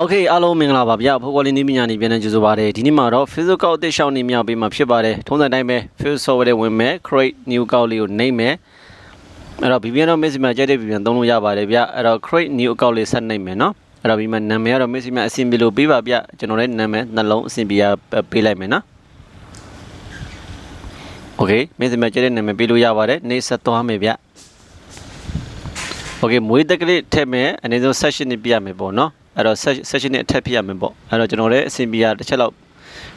โอเคအားလုံးမင်္ဂလာပါဗျာဖိုးကောလင်းနည်းပညာနေပြန်နေကြိုဆိုပါရစေဒီနေ့မှာတော့ physical အသစ်ရှောင်းနေမြောက်ပေးမှာဖြစ်ပါတယ်ထုံးစံတိုင်းပဲ field software တွေဝင်မယ် create new ကောက်လေးကိုနှိမ့်မယ်အဲ့တော့ VPN တော့ Messi မှာကြိုက်တဲ့ VPN သုံးလို့ရပါတယ်ဗျအဲ့တော့ create new account လေးဆက်နှိမ့်မယ်နော်အဲ့တော့ဒီမှာနာမည်ကတော့ Messi မှာအဆင်ပြေလို့ပေးပါဗျကျွန်တော်လည်းနာမည်နှလုံးအဆင်ပြေရပေးလိုက်မယ်နော် Okay မင်းစမကြတဲ့နာမည်ပေးလို့ရပါတယ်နေဆက်သွားမယ်ဗျ Okay မွေးတက်ကလေးထည့်မယ်အနေဆုံး session နဲ့ပြရမယ်ပေါ့နော် အဲ့တော့ session နဲ့အထက်ပြရမယ်ပေါ့အဲ့တော့ကျွန်တော်လည်းအဆင်ပြေရတစ်ချက်လောက်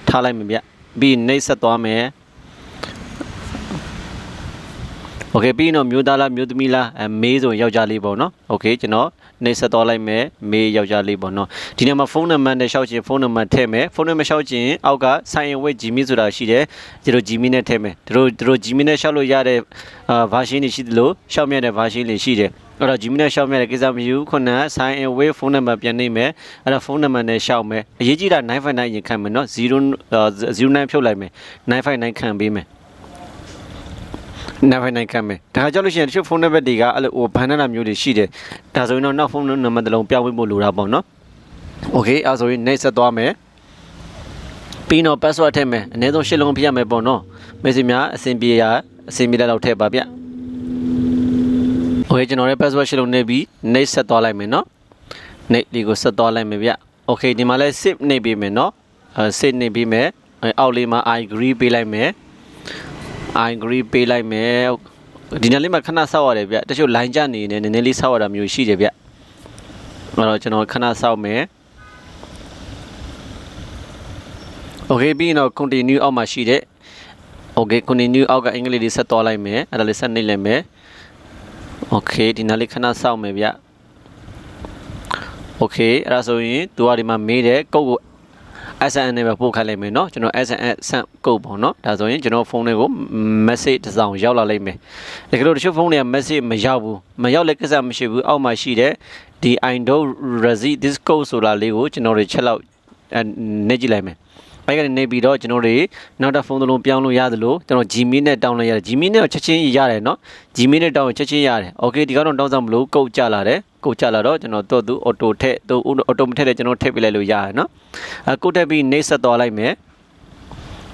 ထားလိုက်မယ်ဗျပြီးနေဆက်သွားမယ် Okay ပြီးတော့မျိုးသားလားမျိုးသမီးလားအဲမေးဆိုရင်ယောက်ျားလေးပေါ့နော် Okay ကျွန်တော်နေဆက်သွားလိုက်မယ်မေးယောက်ျားလေးပေါ့နော်ဒီနေ့မှာဖုန်းနံပါတ်နဲ့ရှောက်ချင်ဖုန်းနံပါတ်ထည့်မယ်ဖုန်းနံပါတ်ရှောက်ချင်အောက်က sign in with Gmail ဆိုတာရှိတယ်ဒီလို Gmail နဲ့ထည့်မယ်ဒီလိုဒီလို Gmail နဲ့ရှောက်လို့ရတဲ့အာ version တွေရှိသလိုရှောက်မြတ်တဲ့ version တွေရှိတယ် အဲ့တော့ Gmail နဲ့ရှောက်မြတ်တဲ့ကိစ္စမရှိဘူးခုနက sign in with ဖုန်းနံပါတ်ပြန်နှိမ့်မယ်အဲ့တော့ဖုန်းနံပါတ်နဲ့ရှောက်မယ်အရေးကြီးတာ959ရင်ခံမယ်နော်0 09ဖြုတ်လိုက်မယ်959ခံပေးမယ် နာဖိုင်နိုင်ကမ်းမယ်ဒါကြောင့်လို့ရှိရင်တချို့ဖုန်းနံပါတ်တွေကအဲ့လိုဟိုဘန်နာမျိုးတွေရှိတယ်ဒါဆိုရင်တော့နောက်ဖုန်းနံပါတ်တစ်လုံးပြောင်းပေးဖို့လိုတာပေါ့နော်โอเคအဲဆိုရင်နှိပ်ဆက်သွားမယ်ပြီးတော့ password ထည့်မယ်အနည်းဆုံး၈လုံးပြရမယ်ပေါ့နော်မေ့စီများအဆင်ပြေရအဆင်ပြေတဲ့လောက်ထည့်ပါဗျ โอเคကျွန်တော်ရဲ့ password ၈လုံးနေပြီးနှိပ်ဆက်သွားလိုက်မယ်နော်နှိပ်ဒီကိုဆက်သွားလိုက်မယ်ဗျโอเคဒီမှာလဲ save နှိပ်ပေးမယ်နော်အဲ save နှိပ်ပေးမယ်အဲအောက်လေးမှာ i agree ပေးလိုက်မယ် I agree ပေးလိုက်မယ်ဒီနေ့လေးမှာခဏစောက်ရတယ်ဗျတချို့ line ကြနေနေနည်းနည်းလေးစောက်ရတာမျိုးရှိတယ်ဗျအဲ့တော့ကျွန်တော်ခဏစောက်မယ် Okay ပြီးရင်တော့ continue အောက်မှာရှိတဲ့ Okay continue အောက်ကအင်္ဂလိပ်လေးဆက်သွားလိုက်မယ်အဲ့ဒါလေးဆက်နှိပ်လိုက်မယ် Okay ဒီနေ့လေးခဏစောက်မယ်ဗျ Okay အဲ့ဒါဆိုရင်သူကဒီမှာမေးတယ်ကုတ်ကို SN နဲ့ပဲပို့ခိုင်းလိုက်မယ်เนาะကျွန်တော် SN ဆန့်ကုတ်ပေါ့เนาะဒါဆိုရင်ကျွန်တော်ဖုန်းလေးကို message တစ်စောင်ရောက်လာလိမ့်မယ်တကယ်လို့တချို့ဖုန်းတွေက message မရောက်ဘူးမရောက်လည်းကိစ္စမရှိဘူးအောက်မှာရှိတဲ့ဒီ I don't receive this code ဆိုတာလေးကိုကျွန်တော်တို့ချက်လောက်အဲနေကြည့်လိုက်မယ် ဘိုက်ကနေနေပြီးတော့ကျွန်တော်တွေနောက်တစ်ဖုန်းသလုံးပြောင်းလို့ရသလိုကျွန်တော် Gmail နဲ့တောင်းလိုက်ရတယ် Gmail နဲ့ချက်ချင်းရတယ်နော် Gmail နဲ့တောင်းချက်ချင်းရတယ် Okay ဒီကတော့တောင်းဆောင်မလို့ကုတ်ကြလာတယ်ကုတ်ကြလာတော့ကျွန်တော်တော့သူ auto ထည့်သူ auto မထည့်တဲ့ကျွန်တော်ထည့်ပြလိုက်လို့ရတယ်နော်အဲကုတ်တက်ပြီးနေဆက်သွားလိုက်မယ်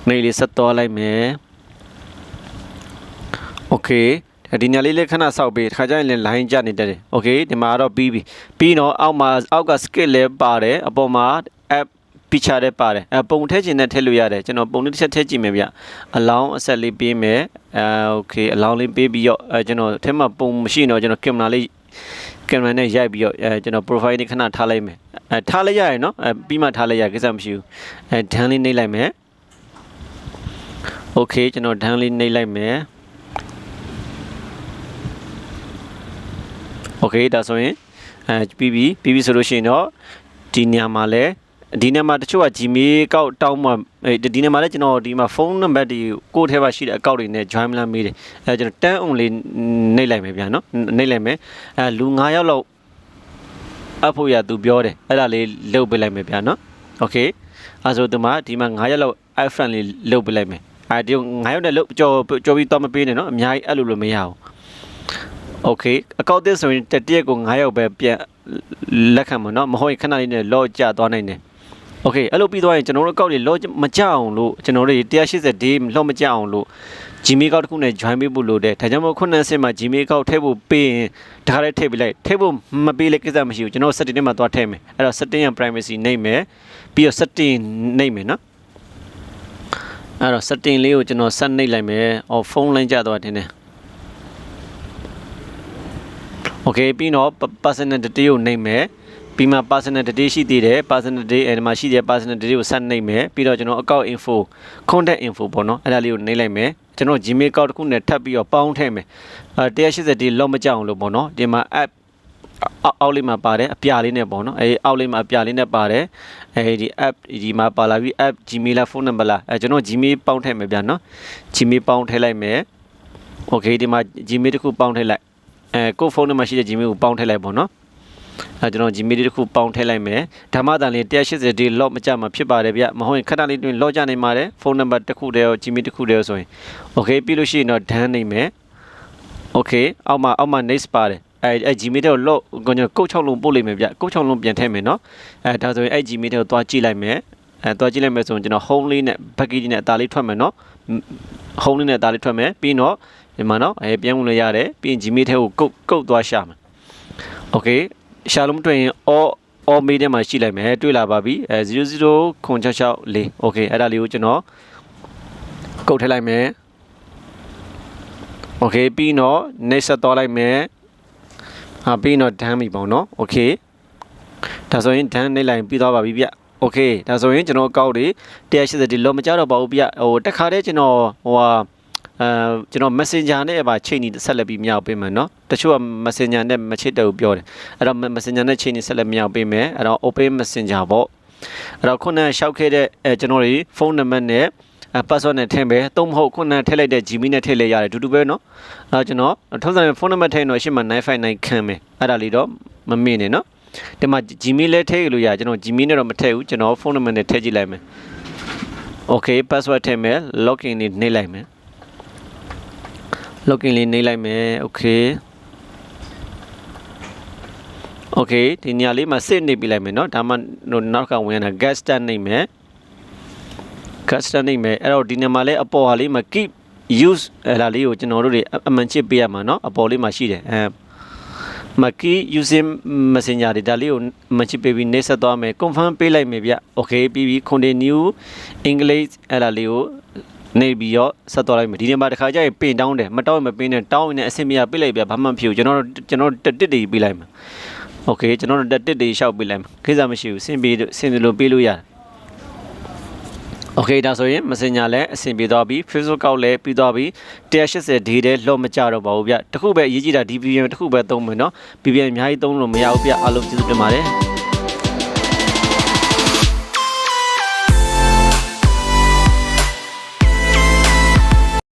နေလေးဆက်သွားလိုက်မယ် Okay ဒီညလေးလေးခဏဆောက်ပေးတခါကျရင်လည်း line ကြနေတတ်တယ် okay ဒီမှာတော့ပြီးပြီပြီးတော့အောက်မှာအောက်က skill လည်းပါတယ်အပေါ်မှာ app picture လည်းပါတယ်အပုံထည့်ခြင်းနဲ့ထည့်လို့ရတယ်ကျွန်တော်ပုံလေးတစ်ချက်ထည့်ကြည့်မယ်ဗျအလောင်းအဆက်လေးပေးမယ်အဲ okay အလောင်းလေးပေးပြီးတော့အဲကျွန်တော်ထဲမှာပုံမရှိတော့ကျွန်တော်ကင်မရာလေးကင်မရာနဲ့ရိုက်ပြီးတော့အဲကျွန်တော် profile လေးခဏထားလိုက်မယ်အဲထားလိုက်ရရနော်အဲပြီးမှထားလိုက်ရကိစ္စမရှိဘူးအဲဒန်းလေးနှိပ်လိုက်မယ် Okay ကျွန်တော်ဒန်းလေးနှိပ်လိုက်မယ် Okay ဒါဆိုရင်အဲပြီးပြီပြီးပြီဆိုလို့ရှိရင်တော့ဒီညမှာလဲ ဒီနေ့မှာတချို့က Gmail ကောက်တောင်းမှာဒီနေ့မှာလဲကျွန်တော်ဒီမှာဖုန်းနံပါတ်တွေကိုထဲမှာရှိတဲ့အကောင့်တွေနဲ့ join လမ်းမေးတယ်အဲကျွန်တော်တန်းအောင်လေးနှိပ်လိုက်မယ်ဗျာနော်နှိပ်လိုက်မယ်အဲလူ9ယောက်လောက်အဖို့ရသူပြောတယ်အဲ့ဒါလေးလုတ်ပေးလိုက်မယ်ဗျာနော် Okay အဲဆိုဒီမှာဒီမှာ9ရက်လောက် iPhone လေးလုတ်ပေးလိုက်မယ်အဲဒီ9ရက်နဲ့လုတ်ကြော်ကြော်ပြီးတော့မပေးနဲ့နော်အများကြီးအဲ့လိုလိုမရဘူး Okay အကောက်တစ်ဆိုရင်တရက်ကို9ရောက်ပဲပြန်လက်ခံမှာเนาะမဟုတ်ရင်ခဏလေးနဲ့လော့ကျသွားနိုင်တယ် Okay အဲ့လိုပြီးသွားရင်ကျွန်တော်တို့အကောက်တွေလော့မကြအောင်လို့ကျွန်တော်တို့180 day လော့မကြအောင်လို့ Gmail ကောက်တစ်ခုနဲ့ join ပေးဖို့လိုတယ်ဒါကြောင့်မို့ခုနစ်ဆင့်မှာ Gmail ကောက်ထည့်ဖို့ပေးရင်ဒါခါလေးထည့်ပေးလိုက်ထည့်ဖို့မပေးလည်းကိစ္စမရှိဘူးကျွန်တော် setting ထဲမှာသွားထည့်မယ်အဲ့တော့ setting ရ privacy နှိပ်မယ်ပြီးတော့ setting နှိပ်မယ်နော်အဲ့တော့ setting လေးကိုကျွန်တော်ဆက်နှိပ်လိုက်မယ်အော်ဖုန်းလိုင်းကြသွားတယ်နဲ့ Okay ပြီးတော့ personality ကိုနှိပ်မယ် ပြီးမှ personality ရှိသေးတယ် personality အဲဒီမှာရှိတဲ့ personality ကိုဆက်နှိပ်မယ်ပြီးတော့ကျွန်တော် account info contact info ပေါ့နော်အဲ့ဒါလေးကိုနှိပ်လိုက်မယ်ကျွန်တော် Gmail account တစ်ခုနဲ့ထပ်ပြီးတော့ပေါင်းထည့်မယ်အဲ180ဒီလောက်မကြအောင်လို့ပေါ့နော်ဒီမှာ app အောက်လေးမှာပါတယ်အပြလေးနဲ့ပေါ့နော်အဲအောက်လေးမှာအပြလေးနဲ့ပါတယ်အဲဒီ app ဒီမှာပါလာပြီး app Gmail လားဖုန်းနံပါတ်လားအဲကျွန်တော် Gmail ပေါင်းထည့်မယ်ဗျာနော် Gmail ပေါင်းထည့်လိုက်မယ် Okay ဒီမှာ Gmail တစ်ခုပေါင်းထည့်လိုက်အဲကိုဖုန်းထဲမှာရှိတဲ့ Gmail ကိုပေါင်းထည့်လိုက်ပေါ့နော် အဲကျွန်တော် Gmail တစ်ခုပေါင်းထည့်လိုက်မယ်ဓမ္မတန်လေး180ဒီ log မကြမှာဖြစ်ပါတယ်ဗျမဟုတ်ရင်ခဏလေးတွင် log ကြနိုင်ပါတယ်ဖုန်းနံပါတ်တစ်ခုတည်းရော Gmail တစ်ခုတည်းရောဆိုရင် Okay ပြီးလို့ရှိရင်တော့ done နိုင်မယ် Okay အောက်မှာအောက်မှာ next ပါတယ်အဲအဲ Gmail ကိုလော့ကျွန်တော်ကုတ်6လုံးပို့လိုက်မယ်ဗျကုတ်6လုံးပြန်ထည့်မယ်နော်အဲဒါဆိုရင်အဲ Gmail ကိုသွားကြည့်လိုက်မယ်အဲသွားကြည့်လိုက်မယ်ဆိုရင်ကျွန်တော် home လေးနဲ့ package နဲ့အသားလေးထွက်မယ်နော် home လေးနဲ့အသားလေးထွက်မယ်ပြီးတော့ဒီမှာနော်အဲပြန်ဝင်လို့ရတယ်ပြီးရင် Gmail ထဲကိုကုတ်ကုတ်သွားရှာမယ် Okay ရှာလို့မတွေ့ရင် all all mail ထဲမှာရှိလိုက်မယ်တွေ့လာပါပြီအဲ000664 Okay အဲ့ဒါလေးကိုကျွန်တော်ကုတ်ထည့်လိုက်မယ် Okay ပြီးတော့ next ဆက်သွားလိုက်မယ်ဟာပြီးတော့ done ပြီပေါ့နော် Okay ဒါဆိုရင် done နေလိုက်ပြီးသွားပါပြီဗျโอเคဒါဆိုရင်ကျွန်တော်အကောက်တွေ180ဒီလောမကြတော့ပါဘူးဗျဟိုတက်ခါတည်းကျွန်တော်ဟိုဟာ အဲကျွန်တော် messenger နဲ့ပါချိန်နေဆက်လက်ပြီးမြောက်ပေးမယ်เนาะတချို့က messenger နဲ့မချစ်တော့ဘူးပြောတယ်အဲ့တော့ messenger နဲ့ချိန်နေဆက်လက်မြောက်ပေးမယ်အဲ့တော့ open messenger ပေါ့အဲ့တော့ခုနကရှောက်ခဲ့တဲ့အဲကျွန်တော်တွေဖုန်းနံပါတ်နဲ့အဲ password နဲ့ထည့်မယ်သုံးမဟုတ်ခုနကထည့်လိုက်တဲ့ Gmail နဲ့ထည့်လိုက်ရတယ်အတူတူပဲเนาะအဲ့တော့ကျွန်တော်ထုံးစံဖုန်းနံပါတ်ထည့်ရင်တော့ရှင်းမှာ959ခန်းမယ်အဲ့ဒါလေးတော့မမေ့နဲ့เนาะ ဒီမှာ Gmail လည်းထည့်လို့ရကျွန်တော် Gmail နဲ့တော့မထည့်ဘူးကျွန်တော်ဖုန်းနံပါတ်နဲ့ထည့်ကြည့်လိုက်မယ် Okay password ထည့်မယ် login လေးနှိပ်လိုက်မယ် login လေးနှိပ်လိုက်မယ် Okay Okay ဒီနေရာလေးမှာစစ်နေပြလိုက်မယ်เนาะဒါမှနောက်ကဝင်ရတာ gas start နှိပ်မယ် gas start နှိပ်မယ်အဲ့တော့ဒီနေရာမှာလည်းအပေါ်ဟာလေးမှာ keep use အဲ့ဒါလေးကိုကျွန်တော်တို့တွေအမှန်ချစ်ပေးရမှာเนาะအပေါ်လေးမှာရှိတယ်အဲ မကီ using messenger တွေဒါလေးကိုမချစ်ပေးပြီးနေဆက်သွားမယ် confirm ပေးလိုက်မယ်ဗျ okay ပြီးပြီး continue english အဲ့ဒါလေးကို နေပြီးတော့ဆက်သွားလိုက်မယ်ဒီနေ့မှာတစ်ခါကျရင်ပင်တောင်းတယ်မတောင်းရင်မပင်နဲ့တောင်းရင်လည်းအဆင်မရပေးလိုက်ဗျဘာမှမဖြစ်ဘူးကျွန်တော်တို့ကျွန်တော်တို့တက်တစ်တွေပေးလိုက်မယ် okay ကျွန်တော်တို့တက်တစ်တွေရှောက်ပေးလိုက်မယ်ခိစားမရှိဘူးစင်ပေးစင်တယ်လို့ပေးလို့ရတယ် Okay ဒါဆိုရင် Messenger လည်းအဆင်ပြေသွားပြီ Facebook ကောက်လည်းပြီးသွားပြီ180 day တဲ့လော့မကြတော့ပါဘူးဗျတခုပဲအရေးကြီးတာ DVM တခုပဲသုံးမယ်နော် VPN အများကြီးသုံးလို့မရဘူးဗျအားလုံးကျေးဇူးတင်ပါတယ်